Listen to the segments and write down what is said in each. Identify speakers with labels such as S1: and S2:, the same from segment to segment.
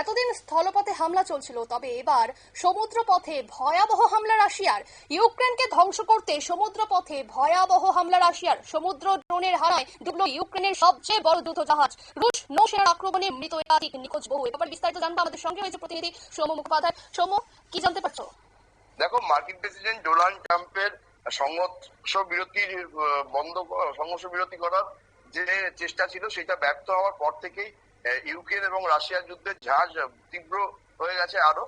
S1: এতদিন স্থলপথে হামলা চলছিল, তবে এবার সমুদ্র পথে ভয়াবহ হামলা রাশিয়ার ইউক্রেনকে ধ্বংস করতে সমুদ্র পথে ভয়াবহ হামলা রাশিয়ার সমুদ্র ড্রোনের হানায় ডুবলো ইউক্রেনের সবচেয়ে বড় দ্রুত জাহাজ রুশ নৌসেনার আক্রমণে মৃত একাধিক নিখোঁজ বহু। এবার বিস্তারিত জানব। আমাদের সঙ্গে হয়েছে প্রতিনিধি সৌম্য মুখোপাধ্যায়। সৌম্য কি জানতে পারছ?
S2: দেখো, মার্কিন প্রেসিডেন্ট ডোনাল্ড ট্রাম্পের সংঘর্ষ বিরতির বন্ধ সংঘর্ষ বিরতি করার যে চেষ্টা ছিল, সেটা ব্যর্থ হওয়ার পর থেকেই ইউক্রেন এবং রাশিয়ার যুদ্ধের ঝাঁজ তীব্র হয়ে গেছে আরও।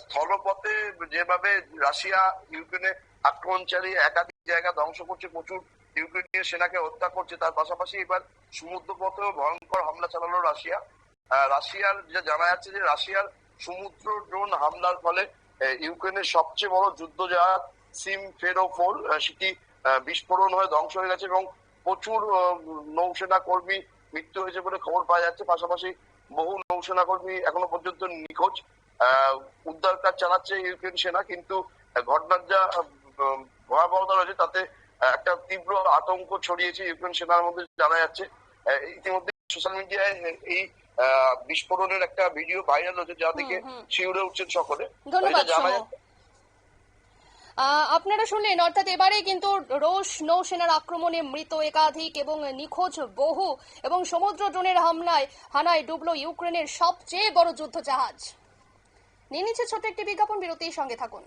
S2: স্থলপথে যেভাবে রাশিয়া ইউক্রেনে আক্রমণ চালিয়ে একাধিক জায়গা ধ্বংস করছে, প্রচুর ইউক্রেনীয় সেনাকে হত্যা করছে, তার পাশাপাশি এবার সমুদ্র পথেও ভয়ঙ্কর হামলা চালালো রাশিয়া। রাশিয়ার যে জানা যাচ্ছে যে রাশিয়ার সমুদ্র ড্রোন হামলার ফলে ইউক্রেনের সবচেয়ে বড় যুদ্ধ জাহাজ সিম ফেরোফোর সেটি বিস্ফোরণ হয়ে ধ্বংস হয়ে গেছে এবং প্রচুর নৌসেনা কর্মী মৃত্যু হয়েছে বলে খবর পাওয়া যাচ্ছে। পাশাপাশি বহু নৌসেনা কর্মী এখনও পর্যন্ত নিখোঁজ। আহ, উদ্ধার কাজ চালাচ্ছে ইউক্রেন সেনা কিন্তু ঘটনার যা ভয়াবহতা রয়েছে তাতে একটা তীব্র আতঙ্ক ছড়িয়েছে ইউক্রেন সেনার মধ্যে জানা যাচ্ছে। ইতিমধ্যে সোশ্যাল মিডিয়ায় এই আহ, বিস্ফোরণের একটা ভিডিও ভাইরাল হচ্ছে যা দেখে। শিউরে উঠছেন সকলে। জানা যাচ্ছে
S1: আপনারা শুনলেন, অর্থাৎ এবারে কিন্তু রোষ নৌসেনার আক্রমণে মৃত একাধিক এবং নিখোঁজ বহু এবং সমুদ্র ড্রোনের হামলায় হানায় ডুবল ইউক্রেনের সবচেয়ে বড় যুদ্ধ জাহাজ নিয়ে নিচ্ছে ছোট্ট একটি বিজ্ঞাপন, বিরতির সঙ্গে থাকুন।